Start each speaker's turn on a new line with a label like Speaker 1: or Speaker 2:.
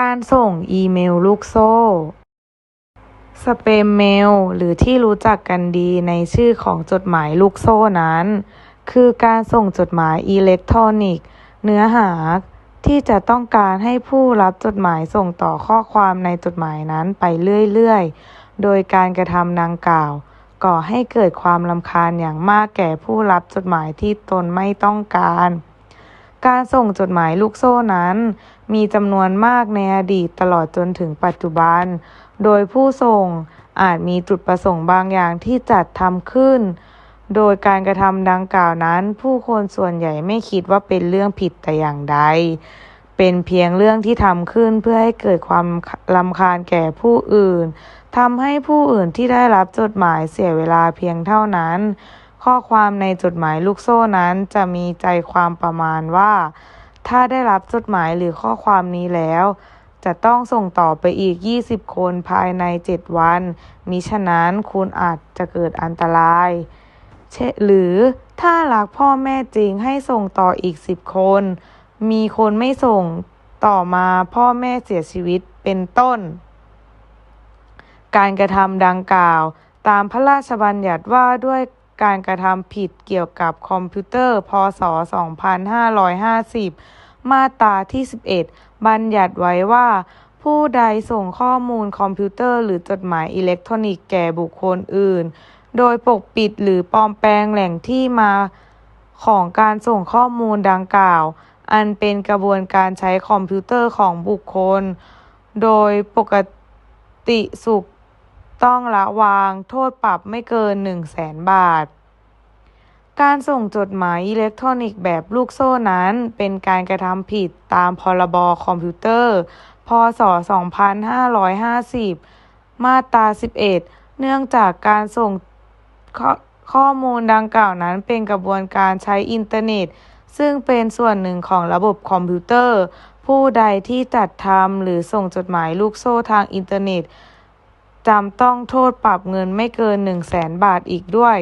Speaker 1: การส่งอีเมลลูกโซ่ สเปมเมล หรือที่รู้จักกันดีในชื่อของจดหมายลูกโซ่นั้น คือการส่งจดหมายอิเล็กทรอนิกส์ เนื้อหาที่จะต้องการให้ผู้รับจดหมายส่งต่อข้อความในจดหมายนั้นไปเรื่อยๆ โดยการกระทำดังกล่าว ก่อให้เกิดความรำคาญอย่างมากแก่ผู้รับจดหมายที่ตนไม่ต้องการ การส่งจดหมายลูกโซ่นั้น มีจำนวนมากในอดีตตลอดจนถึงปัจจุบัน โดยผู้ส่งอาจมีจุดประสงค์บางอย่างที่จัดทำขึ้น โดยการกระทำดังกล่าวนั้น ผู้คนส่วนใหญ่ไม่คิดว่าเป็นเรื่องผิดแต่อย่างใด เป็นเพียงเรื่องที่ทำขึ้นเพื่อให้เกิดความรำคาญแก่ผู้อื่นทำให้ผู้อื่นที่ได้รับจดหมายเสียเวลาเพียงเท่านั้น ข้อความในจดหมายลูกโซ่นั้นจะมีใจความประมาณว่า ถ้าได้รับจดหมายหรือข้อความนี้แล้ว จะต้องส่งต่อไปอีก 20 คนภายใน 7 วัน มิฉะนั้นคุณอาจจะเกิดอันตรายเชหรือถ้ารักพ่อแม่จริงให้ส่งต่ออีก 10 คน มีคนไม่ส่งต่อมาพ่อแม่เสียชีวิตเป็นต้น การกระทำดังกล่าว ตามพระราชบัญญัติว่าด้วย การกระทำผิดเกี่ยวกับคอมพิวเตอร์ พศ 2550 มาตราที่ 11 บัญญัติไว้ว่า ผู้ใดส่งข้อมูลคอมพิวเตอร์ หรือจดหมายอิเล็กทรอนิกส์แก่บุคคลอื่น โดยปกปิดหรือปลอมแปลงแหล่งที่มาของการส่งข้อมูลดังกล่าว อันเป็นกระบวนการใช้คอมพิวเตอร์ของบุคคล โดยปกติสุข ต้องละวางโทษปรับไม่เกิน1 0 0 0 0แสนบาท การส่งจดหมายอิเล็กทรอนิกส์แบบลูกโซ่นั้นเป็นการกระทำผิดตามพรบคอมพิวเตอร์ พศ 2550 มาตรา 11 เนื่องจากการส่งขข้อมูลดังกล่าวนั้นเป็นกระบวนการใช้อินเทอร์เน็ต ซึ่งเป็นส่วนหนึ่งของระบบคอมพิวเตอร์ ผู้ใดที่จัดทำหรือส่งจดหมายลูกโซ่ทางอินเทอร์เน็ต จำต้องโทษปรับเงินไม่เกิน 1 0 0 0 0แสนบาทอีกด้วย